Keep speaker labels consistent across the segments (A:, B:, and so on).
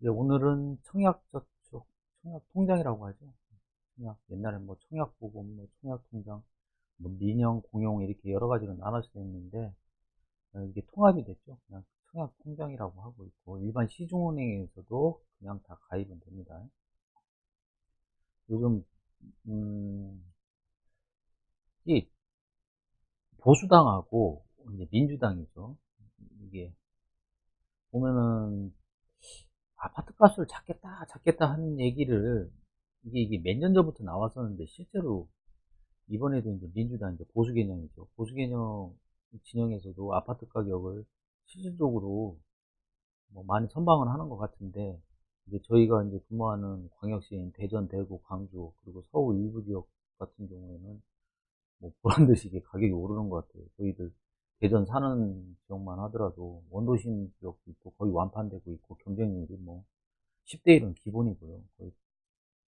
A: 이제 오늘은 청약저축, 청약통장이라고 하죠. 청약, 옛날에 뭐 청약보험, 뭐 청약통장, 뭐 민영, 공용 이렇게 여러 가지로 나눠져 있는데, 어, 이게 통합이 됐죠. 그냥 청약통장이라고 하고 있고, 일반 시중은행에서도 그냥 다 가입은 됩니다. 요즘, 음, 이 보수당하고 이제 민주당이죠. 이게 보면은 아파트 값을 잡겠다, 잡겠다 하는 얘기를 이게 이게 몇 년 전부터 나왔었는데 실제로 이번에도 이제 민주당 이제 보수 개념이죠. 보수 개념 진영에서도 아파트 가격을 실질적으로 뭐 많이 선방을 하는 것 같은데 이제 저희가 이제 근무하는 광역시인 대전, 대구, 광주 그리고 서울 일부 지역 같은 경우에는 뭐 보란 듯이 이게 가격이 오르는 것 같아요. 저희들 대전 사는 지역만 하더라도 원도심 지역도 있고 거의 완판되고 있고 경쟁률이 뭐 10대 1은 기본이고요. 거의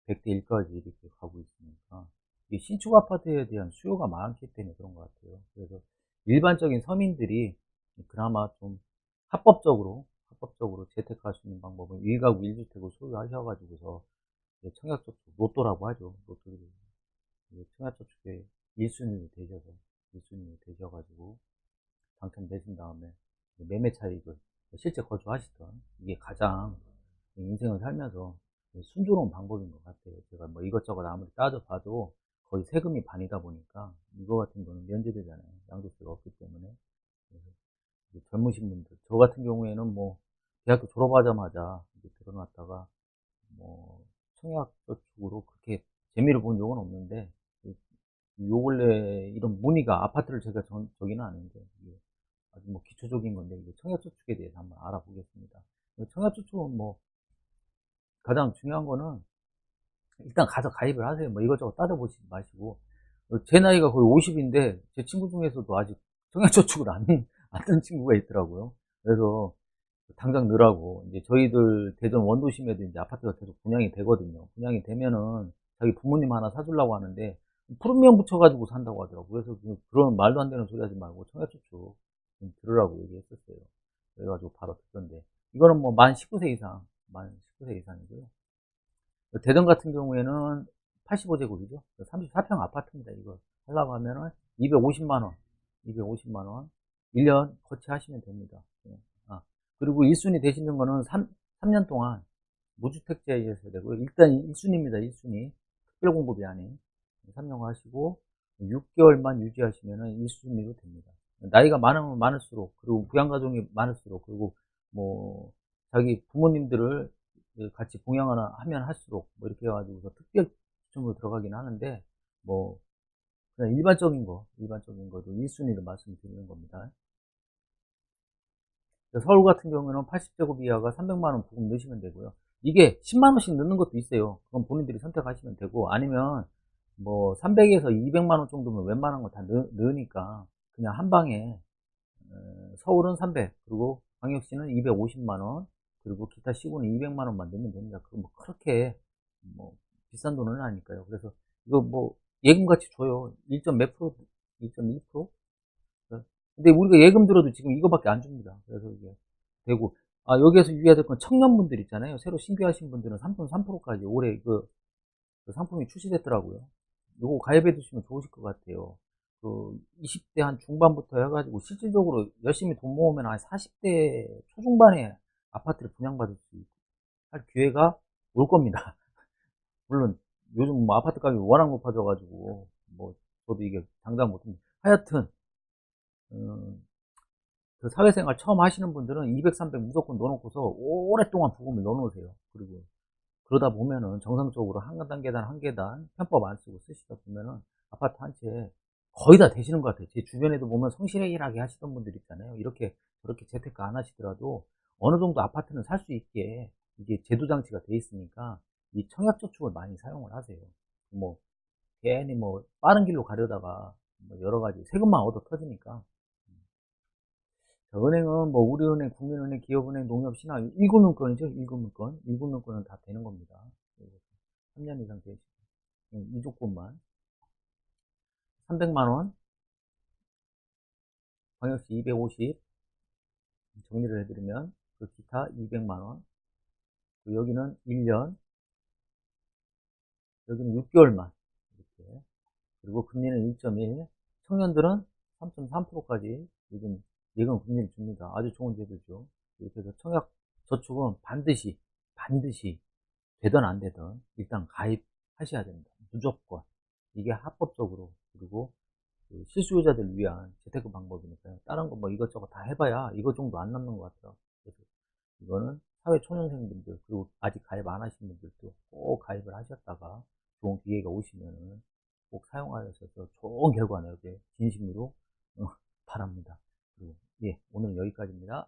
A: 100대 1까지 이렇게 가고 있으니까 이게 신축 아파트에 대한 수요가 많기 때문에 그런 것 같아요. 그래서 일반적인 서민들이 그나마 좀 합법적으로 합법적으로 재택할 수 있는 방법은 1가구 1주택을 소유하셔가지고서 청약저축 로또라고 하죠. 로또를 청약저축에 1순위로 되셔서 1순위로 되셔가지고 당첨되신 다음에 매매 차익을 실제 거주하시던 이게 가장 인생을 살면서 순조로운 방법인 것 같아요. 제가 뭐 이것저것 아무리 따져봐도 거의 세금이 반이다 보니까 이거 같은 거는 면제되잖아요. 양도세가 없기 때문에. 젊으신 분들, 저 같은 경우에는 뭐 대학교 졸업하자마자 이제 들어놨다가 뭐 청약 저축으로 그렇게 재미를 본 적은 없는데 요 근래 이런 문의가 아파트를 제가 전, 저기는 아닌데 뭐 기초적인 건데 이제 청약 저축에 대해서 한번 알아보겠습니다. 청약 저축은 뭐 가장 중요한 거는 일단 가서 가입을 하세요. 뭐 이것저것 따져보지 마시고 제 나이가 거의 50인데 제 친구 중에서도 아직 청약 저축을 안, 안든 친구가 있더라고요. 그래서 당장 넣으라고 이제 저희들 대전 원도심에도 이제 아파트가 계속 분양이 되거든요. 분양이 되면은 자기 부모님 하나 사주려고 하는데 프리미엄 붙여가지고 산다고 하더라고요. 그래서 그 그런 말도 안 되는 소리 하지 말고 청약저축 좀 들으라고 얘기했었어요. 그래가지고 바로 듣던데. 이거는 뭐 만 19세 이상, 만 19세 이상이고요. 대전 같은 경우에는 85제곱이죠. 34평 아파트입니다. 이거 하려고 하면은 250만원, 250만원, 1년 거치하시면 됩니다. 예. 아, 그리고 1순위 되시는 거는 3, 3년 동안 무주택자이셔야 되고요. 일단 1순위입니다. 1순위. 특별공급이 아닌. 3년 하시고 6개월만 유지하시면 1순위로 됩니다. 나이가 많으면 많을수록 그리고 부양가족이 많을수록 그리고 뭐 자기 부모님들을 같이 봉양하나 하면 할수록 뭐 이렇게 해가지고서 특별 추첨으로 들어가긴 하는데 뭐 그냥 일반적인 거 일반적인 거도 1순위로 말씀드리는 겁니다. 서울 같은 경우는 80제곱 이하가 300만원 부금 넣으시면 되고요. 이게 10만원씩 넣는 것도 있어요. 그건 본인들이 선택하시면 되고 아니면 뭐 300에서 200만원 정도면 웬만한 거 다 넣으니까 그냥 한 방에 서울은 300 그리고 광역시는 250만원 그리고 기타 시군은 200만원만 내면 됩니다. 그거 뭐 그렇게 뭐 비싼 돈은 아니까요. 그래서 이거 뭐 예금같이 줘요. 1. 몇 프로? 1.1%? 근데 우리가 예금 들어도 지금 이거밖에 안 줍니다. 그래서 이게 되고 아 여기에서 유의해야 될 건 청년분들 있잖아요. 새로 신규하신 분들은 3.3%까지 올해 그, 그 상품이 출시됐더라고요. 요거 가입해 두시면 좋으실 것 같아요. 그 20대 한 중반부터 해가지고 실질적으로 열심히 돈 모으면 한 40대 초중반에 아파트를 분양받을 수 있고 할 기회가 올 겁니다. 물론 요즘 뭐 아파트 가격이 워낙 높아져가지고 뭐 저도 이게 장담 못합니다. 하여튼 음, 그 사회생활 처음 하시는 분들은 200, 300 무조건 넣어놓고서 오랫동안 부금을 넣어놓으세요. 그리고 그러다 보면은 정상적으로 한 계단, 계단, 한 계단 편법 안 쓰고 쓰시다 보면은 아파트 한 채 거의 다 되시는 것 같아요. 제 주변에도 보면 성실하게 하시던 분들 있잖아요. 이렇게 저렇게 재테크 안 하시더라도 어느 정도 아파트는 살 수 있게 이게 제도 장치가 돼 있으니까 이 청약 저축을 많이 사용을 하세요. 뭐 괜히 뭐 빠른 길로 가려다가 뭐 여러 가지 세금만 얻어 터지니까 은행은 뭐 우리은행, 국민은행, 기업은행, 농협신화 1금융권이죠. 1금융권. 1금융권은 다 되는 겁니다. 3년 이상 되시고 이 조건만 300만원 광역시 250 정리를 해드리면 그 기타 200만원 그리고 여기는 1년, 여기는 6개월만. 이렇게. 그리고 금리는 1.1. 청년들은 3.3%까지 요즘 예금 금리를 줍니다. 아주 좋은 제도죠. 이렇게 해서 청약 저축은 반드시, 반드시 되든 안 되든 일단 가입하셔야 됩니다. 무조건. 이게 합법적으로 그리고 그 실수요자들 위한 재테크 방법이니까요. 다른 거 뭐 이것저것 다 해봐야 이거 정도 안 남는 것 같아요. 그래서 이거는 사회 초년생분들 그리고 아직 가입 안 하신 분들도 꼭 가입을 하셨다가 좋은 기회가 오시면은 꼭 사용하셔서 좋은 결과 내게 진심으로 어, 바랍니다. 그리고 예 오늘은 여기까지입니다.